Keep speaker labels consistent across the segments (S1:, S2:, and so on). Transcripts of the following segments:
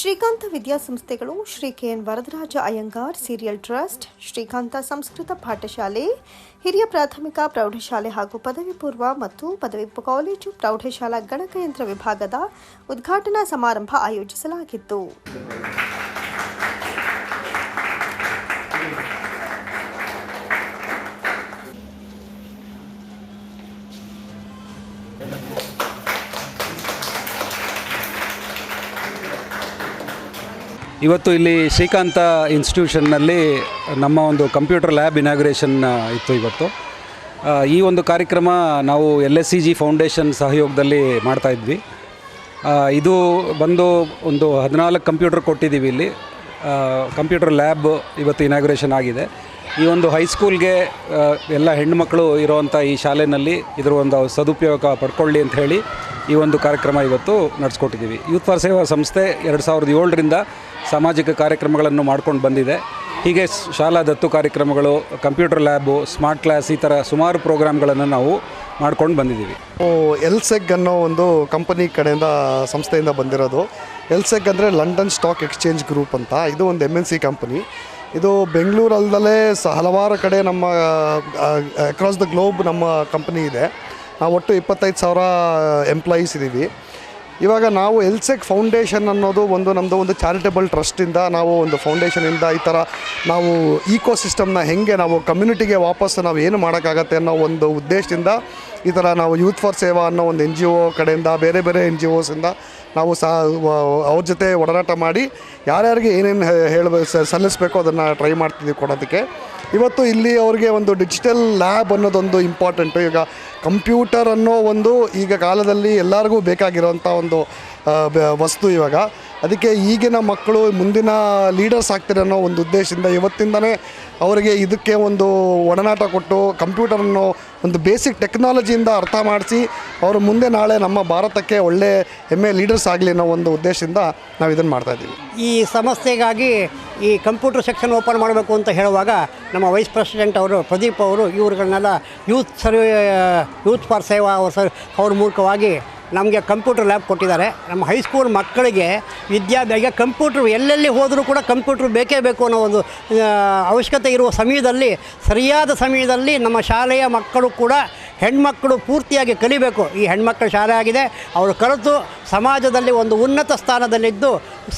S1: Srikanth ವಿದ್ಯಾಸಂಸ್ಥೆಗಳು Shri K N Varadaraja Iyengar serial trust, Srikanta Sanskrit ಪಾಠಶಾಲೆ, ಹಿರಿಯ ಪ್ರಾಥಮಿಕ ಪ್ರೌಢಶಾಲೆ ಹಾಗೂ ಪದವಿ ಪೂರ್ವ ಮತ್ತು ಪದವಿ ಕಾಲೇಜು ಪ್ರೌಢಶಾಲಾ ಗಣಕಯಂತ್ರ ವಿಭಾಗದ ಉದ್ಘಾಟನಾ ಸಮಾರಂಭ ಆಯೋಜಿಸಲಾಗಿತ್ತು.
S2: ಇವತ್ತು ಇಲ್ಲಿ ಶ್ರೀಕಾಂತ ಇನ್ಸ್ಟಿಟ್ಯೂಷನ್ನಲ್ಲಿ ನಮ್ಮ ಒಂದು ಕಂಪ್ಯೂಟರ್ ಲ್ಯಾಬ್ ಇನಾಗ್ರೇಷನ್ ಇತ್ತು ಇವತ್ತು. ಈ ಒಂದು ಕಾರ್ಯಕ್ರಮ ನಾವು L S C G foundation ಸಹಯೋಗದಲ್ಲಿ ಮಾಡ್ತಾಯಿದ್ವಿ ಇದು ಬಂದು ಒಂದು ಹದಿನಾಲ್ಕು ಕಂಪ್ಯೂಟರ್ ಕೊಟ್ಟಿದ್ದೀವಿ ಇಲ್ಲಿ. ಕಂಪ್ಯೂಟರ್ ಲ್ಯಾಬ್ ಇವತ್ತು ಇನಾಗ್ರೇಷನ್ ಆಗಿದೆ. ಈ ಒಂದು ಹೈಸ್ಕೂಲ್ಗೆ ಎಲ್ಲ ಹೆಣ್ಣುಮಕ್ಕಳು ಇರುವಂಥ ಈ ಶಾಲೆಯಲ್ಲಿ ಇದರ ಒಂದು ಸದುಪಯೋಗ ಪಡ್ಕೊಳ್ಳಿ ಅಂತ ಹೇಳಿ ಈ ಒಂದು ಕಾರ್ಯಕ್ರಮ ಇವತ್ತು ನಡೆಸ್ಕೊಟ್ಟಿದ್ದೀವಿ. ಯೂತ್ ಫಾರ್ ಸೇವಾ ಸಂಸ್ಥೆ ಎರಡು ಸಾವಿರದ ಏಳರಿಂದ ಸಾಮಾಜಿಕ ಕಾರ್ಯಕ್ರಮಗಳನ್ನು ಮಾಡ್ಕೊಂಡು ಬಂದಿದೆ. ಹೀಗೆ ಶಾಲಾ ದತ್ತು ಕಾರ್ಯಕ್ರಮಗಳು ಕಂಪ್ಯೂಟರ್ ಲ್ಯಾಬು ಸ್ಮಾರ್ಟ್ ಕ್ಲಾಸ್ ಈ ಥರ ಸುಮಾರು ಪ್ರೋಗ್ರಾಮ್ಗಳನ್ನು ನಾವು ಮಾಡ್ಕೊಂಡು ಬಂದಿದ್ದೀವಿ.
S3: ಎಲ್ಸೆಗ್ ಅನ್ನೋ ಒಂದು ಕಂಪನಿ ಕಡೆಯಿಂದ, ಸಂಸ್ಥೆಯಿಂದ ಬಂದಿರೋದು. ಎಲ್ಸೆಗ್ ಅಂದರೆ ಲಂಡನ್ ಸ್ಟಾಕ್ ಎಕ್ಸ್ಚೇಂಜ್ ಗ್ರೂಪ್ ಅಂತ. ಇದು ಒಂದು ಎಂ ಎನ್ ಸಿ ಕಂಪನಿ ಇದು ಬೆಂಗಳೂರಲ್ಲದಲ್ಲೇ ಸ ಹಲವಾರು ಕಡೆ ನಮ್ಮ ಅಕ್ರಾಸ್ ದ ಗ್ಲೋಬ್ ನಮ್ಮ ಕಂಪ್ನಿ ಇದೆ. ನಾವು ಒಟ್ಟು ಇಪ್ಪತ್ತೈದು ಸಾವಿರ ಎಂಪ್ಲಾಯೀಸ್ ಇದ್ದೀವಿ ಇವಾಗ ನಾವು ಎಲ್ಸೆಕ್ ಫೌಂಡೇಶನ್ ಅನ್ನೋದು ಒಂದು ನಮ್ಮದು ಒಂದು ಚಾರಿಟೇಬಲ್ ಟ್ರಸ್ಟಿಂದ ನಾವು ಒಂದು ಫೌಂಡೇಶನಿಂದ ಈ ಥರ ನಾವು ಈಕೋ ಸಿಸ್ಟಮ್ನ ಹೆಂಗೆ ನಾವು ಕಮ್ಯುನಿಟಿಗೆ ವಾಪಸ್ ನಾವು ಏನು ಮಾಡೋಕ್ಕಾಗತ್ತೆ ಅನ್ನೋ ಒಂದು ಉದ್ದೇಶದಿಂದ ಈ ಥರ ನಾವು ಯೂತ್ ಫಾರ್ ಸೇವಾ ಅನ್ನೋ ಒಂದು ಎನ್ ಜಿ ಒ ಕಡೆಯಿಂದ, ಬೇರೆ ಬೇರೆ ಎನ್ ಜಿ ಒಸಿಂದ ನಾವು ಸಹ ಅವ್ರ ಜೊತೆ ಒಡನಾಟ ಮಾಡಿ ಯಾರ್ಯಾರಿಗೆ ಏನೇನು ಹೇಳಬೇಕು ಸಲ್ಲಿಸಬೇಕು ಅದನ್ನು ಟ್ರೈ ಮಾಡ್ತಿದ್ದೀವಿ ಕೊಡೋದಕ್ಕೆ. ಇವತ್ತು ಇಲ್ಲಿ ಅವ್ರಿಗೆ ಒಂದು ಡಿಜಿಟಲ್ ಲ್ಯಾಬ್ ಅನ್ನೋದೊಂದು ಇಂಪಾರ್ಟೆಂಟು ಈಗ ಕಂಪ್ಯೂಟರ್ ಅನ್ನೋ ಒಂದು ಈಗ ಕಾಲದಲ್ಲಿ ಎಲ್ಲರಿಗೂ ಬೇಕಾಗಿರೋಂಥ ಒಂದು ವಸ್ತು ಇವಾಗ. ಅದಕ್ಕೆ ಈಗಿನ ಮಕ್ಕಳು, ಮುಂದಿನ ಲೀಡರ್ಸ್ ಆಗ್ತಾರೆ ಅನ್ನೋ ಒಂದು ಉದ್ದೇಶದಿಂದ ಇವತ್ತಿಂದನೇ ಅವರಿಗೆ ಇದಕ್ಕೆ ಒಂದು ಒಡನಾಟ ಕೊಟ್ಟು ಕಂಪ್ಯೂಟರನ್ನು ಒಂದು ಬೇಸಿಕ್ ಟೆಕ್ನಾಲಜಿಯಿಂದ ಅರ್ಥ ಮಾಡಿಸಿ ಅವರು ಮುಂದೆ ನಾಳೆ ನಮ್ಮ ಭಾರತಕ್ಕೆ ಒಳ್ಳೆ ಹೆಮ್ಮೆ ಲೀಡರ್ಸ್ ಆಗಲಿ ಅನ್ನೋ ಒಂದು ಉದ್ದೇಶದಿಂದ ನಾವು ಇದನ್ನು ಮಾಡ್ತಾಯಿದ್ದೀವಿ
S4: ಈ ಸಮಸ್ಯೆಗಾಗಿ ಈ ಕಂಪ್ಯೂಟರ್ ಸೆಕ್ಷನ್ ಓಪನ್ ಮಾಡಬೇಕು ಅಂತ ಹೇಳುವಾಗ ನಮ್ಮ ವೈಸ್ ಪ್ರೆಸಿಡೆಂಟ್ ಅವರು, ಪ್ರದೀಪ್ ಅವರು, ಇವ್ರುಗಳನ್ನೆಲ್ಲ youth survey, youth for Seva ಅವ್ರ ಸರ್, ಅವ್ರ ಮೂಲಕವಾಗಿ ನಮಗೆ ಕಂಪ್ಯೂಟರ್ ಲ್ಯಾಬ್ ಕೊಟ್ಟಿದ್ದಾರೆ. ನಮ್ಮ ಹೈಸ್ಕೂಲ್ ಮಕ್ಕಳಿಗೆ ವಿದ್ಯಾಭ್ಯಾಸ ಕಂಪ್ಯೂಟ್ರ್ ಎಲ್ಲೆಲ್ಲಿ ಹೋದರೂ ಕೂಡ ಕಂಪ್ಯೂಟ್ರ್ ಬೇಕೇ ಬೇಕು ಅನ್ನೋ ಒಂದು ಅವಶ್ಯಕತೆ ಇರುವ ಸಮಯದಲ್ಲಿ, ಸರಿಯಾದ ಸಮಯದಲ್ಲಿ ನಮ್ಮ ಶಾಲೆಯ ಮಕ್ಕಳು ಕೂಡ ಹೆಣ್ಮಕ್ಕಳು ಪೂರ್ತಿಯಾಗಿ ಕಲಿಬೇಕು. ಈ ಹೆಣ್ಮಕ್ಕಳ ಶಾಲೆ ಆಗಿದೆ. ಅವರು ಕಲಿತು ಸಮಾಜದಲ್ಲಿ ಒಂದು ಉನ್ನತ ಸ್ಥಾನದಲ್ಲಿದ್ದು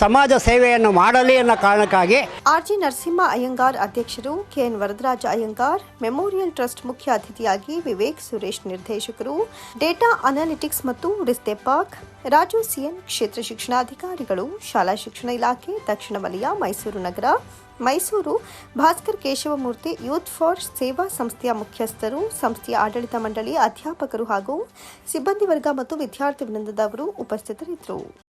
S4: ಸಮಾಜ ಸೇವೆಯನ್ನು ಮಾಡಲಿ ಅನ್ನೋ ಕಾರಣಕ್ಕಾಗಿ
S1: ಆರ್ ಜಿ ನರಸಿಂಹ ಅಯ್ಯಂಗಾರ್ ಅಧ್ಯಕ್ಷರು, KN Varadaraja Iyengar, memorial trust ಮುಖ್ಯ ಅತಿಥಿಯಾಗಿ ವಿವೇಕ್ ಸುರೇಶ್ ನಿರ್ದೇಶಕರು, ಡೇಟಾ ಅನಾಲಿಟಿಕ್ಸ್ ಮತ್ತು ರಿಸ್ತೆಪಾಕ್ ರಾಜು ಸಿಎನ್ ಕ್ಷೇತ್ರ ಶಿಕ್ಷಣಾಧಿಕಾರಿಗಳು, ಶಾಲಾ ಶಿಕ್ಷಣ ಇಲಾಖೆ, ದಕ್ಷಿಣ ವಲಯ ಮೈಸೂರು ನಗರ ಮೈಸೂರು ಭಾಸ್ಕರ್ ಕೇಶವಮೂರ್ತಿ ಯೂತ್ ಫಾರ್ ಸೇವಾ ಸಂಸ್ಥೆಯ ಮುಖ್ಯಸ್ಥರು, ಸಂಸ್ಥೆಯ ಆಡಳಿತ ಮಂಡಳಿ ಅಧ್ಯಾಪಕರು ಹಾಗೂ ಸಿಬ್ಬಂದಿ ವರ್ಗ ಮತ್ತು ವಿದ್ಯಾರ್ಥಿ ವೃಂದದವರು ಉಪಸ್ಥಿತರಿದ್ದರು.